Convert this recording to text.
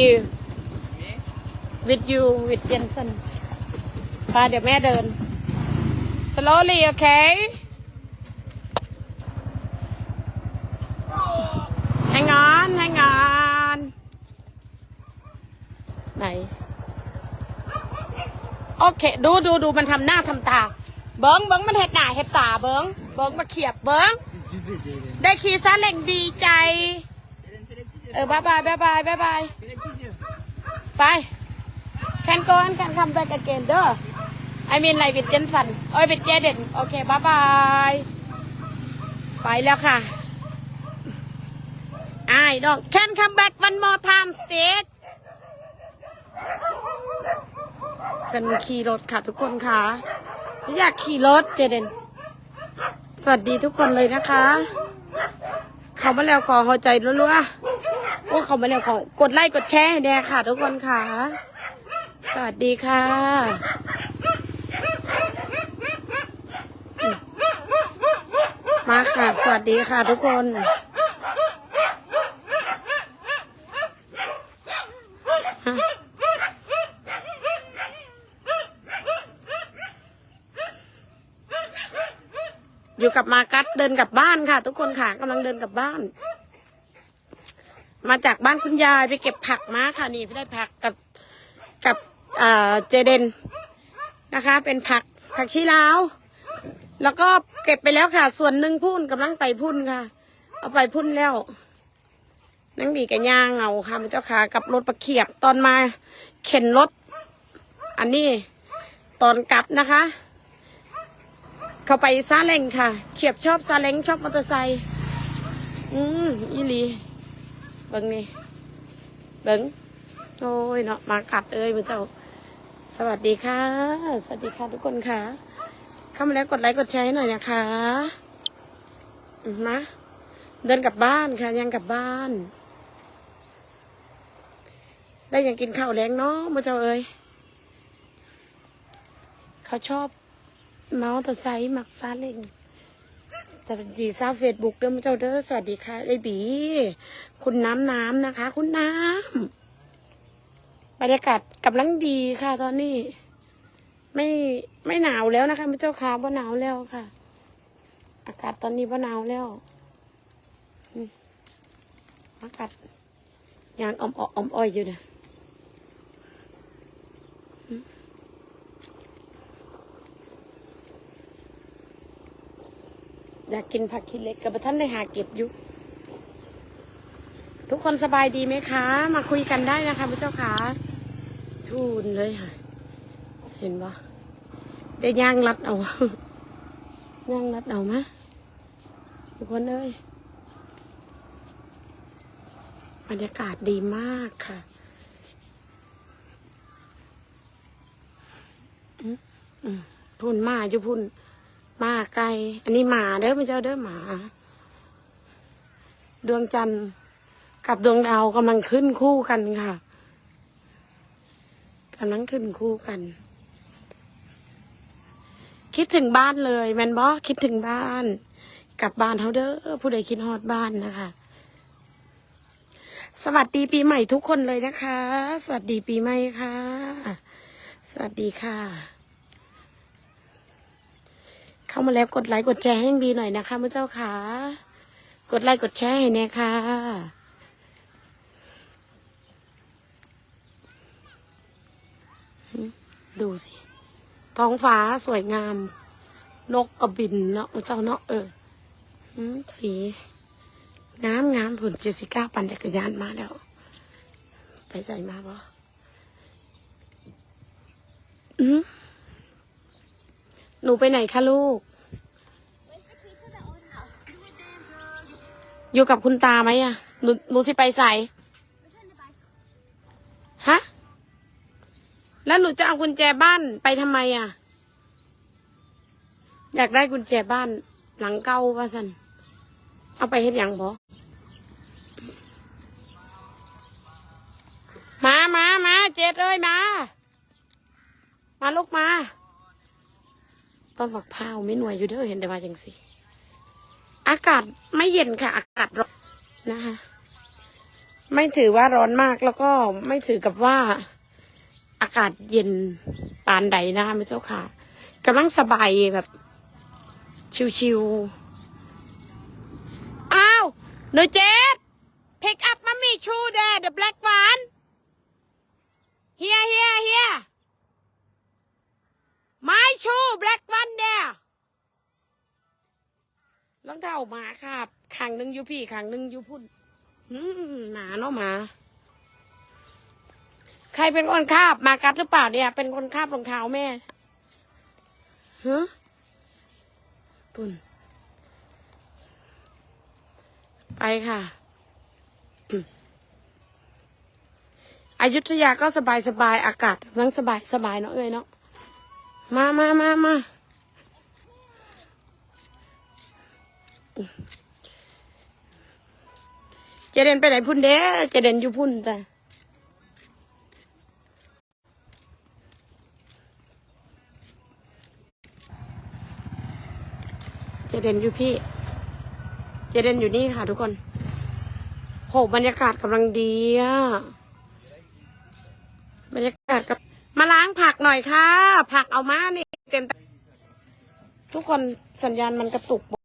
you with you with Jensen ไปเดี๋ยวแม่เดิน slowly okay hang on hang on ไหน โอเค ดูดูดูมันทำหน้าทำตา เบิ้งเบิ้งมันเห็ดหน้าเห็ดตาเบิ้งเบิ้งมาเขียบเบิ้งได้ขี่ซาเล้งดีใจ เออบายบายบายบายบายบายไป can go and can come back again เด้อ I mean ไรวิดเจนสันโอ้ยวิดเจเดนโอเคบายบายไปแล้วค่ะไอ้ดอก can come back one more time state กันขี่รถค่ะทุกคนค่ะไม่อยากขี่รถเจเดนสวัสดีทุกคนเลยนะคะ เขามาแล้วขอหัวใจรัวๆ โอ้เขามาแล้วขอกดไลค์กดแชร์ให้แน่ค่ะ ทุกคนค่ะ สวัสดีค่ะมาค่ะ สวัสดีค่ะทุกคนอยู่กับมากัดเดินกลับบ้านค่ะ ทุกคนค่ะกำลังเดินกลับบ้าน มาจากบ้านคุณยายไปเก็บผักมาค่ะนี่ไปได้ผักกับกับอ่าเจเดนนะคะ เป็นผักผักชีลาว แล้วก็เก็บไปแล้วค่ะ ส่วนหนึ่งพุ่นกำลังไปพุ่นค่ะ เอาไปพุ่นแล้วนั่งดีกับย่างเอาค่ะเจ้าค่ะกับรถประเขียบตอนมาเข็นรถ อันนี้ตอนกลับนะคะ เขาไปซาเล้งค่ะ เขียบชอบซาเล้งชอบมอเตอร์ไซค์อืมอีหลี บิ้งนี่เบิ้งโอ้ยเนาะมากัดเอ้ยมือเจ้า สวัสดีค่ะ สวัสดีค่ะทุกคนค่ะ เข้ามาแล้วกดไลค์กดแชร์ให้หน่อยนะคะมาเดินกลับบ้านค่ะ ยังกลับบ้าน ได้ยังกินข้าวแรงเนาะมือเจ้าเอ้ยเขาชอบเมาส์ตอร์ไซค์มักซาเล้ง สวัสดีซาวเฟซบุ๊กเด้อมเจ้าเด้อสวัสดีค่ะไอ้บี คุณน้ำน้ำนะคะ คุณน้ำบรรยากาศกำลังดีค่ะ ตอนนี้ ไม่ไม่หนาวแล้วนะคะพระเจ้าค่ะว่าหนาวแล้วค่ะ อากาศตอนนี้ว่าหนาวแล้วอากาศยางอ่อมอ่อมอ้อยอยู่นะ อยากกินผักขี้เล็กกับท่านได้หาเก็บอยู่ ทุกคนสบายดีไหมคะ มาคุยกันได้นะคะพระเจ้าค่ะทูนเลยค่ะ เห็นปะได้ย่างรัดเอาย่างรัดเอามะทุกคนเอ้ยบรรยากาศดีมากค่ะอืมอืมพุ่นมาอยู่พุ่น มาไกล อันนี้หมาเด้อพระเจ้าเด้อหมา ดวงจันทร์กับดวงดาวกำลังขึ้นคู่กันค่ะกำลังขึ้นคู่กัน คิดถึงบ้านเลยแมนบอคิดถึงบ้าน กลับบ้านเฮาเด้อผู้ใดคิดฮอดบ้านนะคะ สวัสดีปีใหม่ทุกคนเลยนะคะ สวัสดีปีใหม่ค่ะ สวัสดีค่ะ เข้ามาแล้วกดไลค์กดแชร์ให้ดีหน่อยนะคะมื่อเจ้าค่ะ กดไลค์กดแชร์ให้เนี่ยค่ะ ดูสิ ท้องฟ้าสวยงาม นกกระบินเนาะเจ้าเนาะเออสีงามงามผุนเจสิก้าปั่นจักรยานมาแล้ว ไปใส่มาบ่อืม หนูไปไหนคะลูก อยู่กับคุณตาไหมอะหนูหนูสิไปใส่ฮะ แล้วหนูจะเอากุญแจบ้านไปทำไมอะอยากได้กุญแจบ้านหลังเก่าว่าสันเอาไปเฮ็ดหยังบอมามามาเจ็ดเอ้ยมา มาลูกมา ต้นบักพาวไม่หน่วยอยู่เด้อเห็นแต่ว่าจังสิอากาศไม่เย็นค่ะ อากาศร้อนนะคะ ไม่ถือว่าร้อนมากแล้วก็ไม่ถือกับว่าอากาศเย็นปานใดนะคะไม่เจ้าค่ะกำลังสบายแบบชิวๆ อ้าวหนูเจด pick up mommy shoe there the black one here here here my shoe black one there รองเท้าหมาครับขังหนึ่งอยู่พี่ขังหนึ่งอยู่พุ่นหมหนาเนาะหมา ใครเป็นคนคาบมากัดหรือเปล่าเนี่ย เป็นคนคาบรองเท้าแม่ฮะปุ่น ไปค่ะ อายุทยาก็สบายสบายอากาศนั่งสบายสบายเนาะเอ้ยเนาะ มามามามาเจเดนไปไหนพุ่นเด้เจเดนอยู่พุ่นแต่เจเดนอยู่พี่เจเดนอยู่นี่ค่ะทุกคนโหบรรยากาศกำลังดีอะบรรยากาศกับ มาล้างผักหน่อยค่ะ ผักเอามานี่เต็มทุกคนสัญญาณมันกระตุก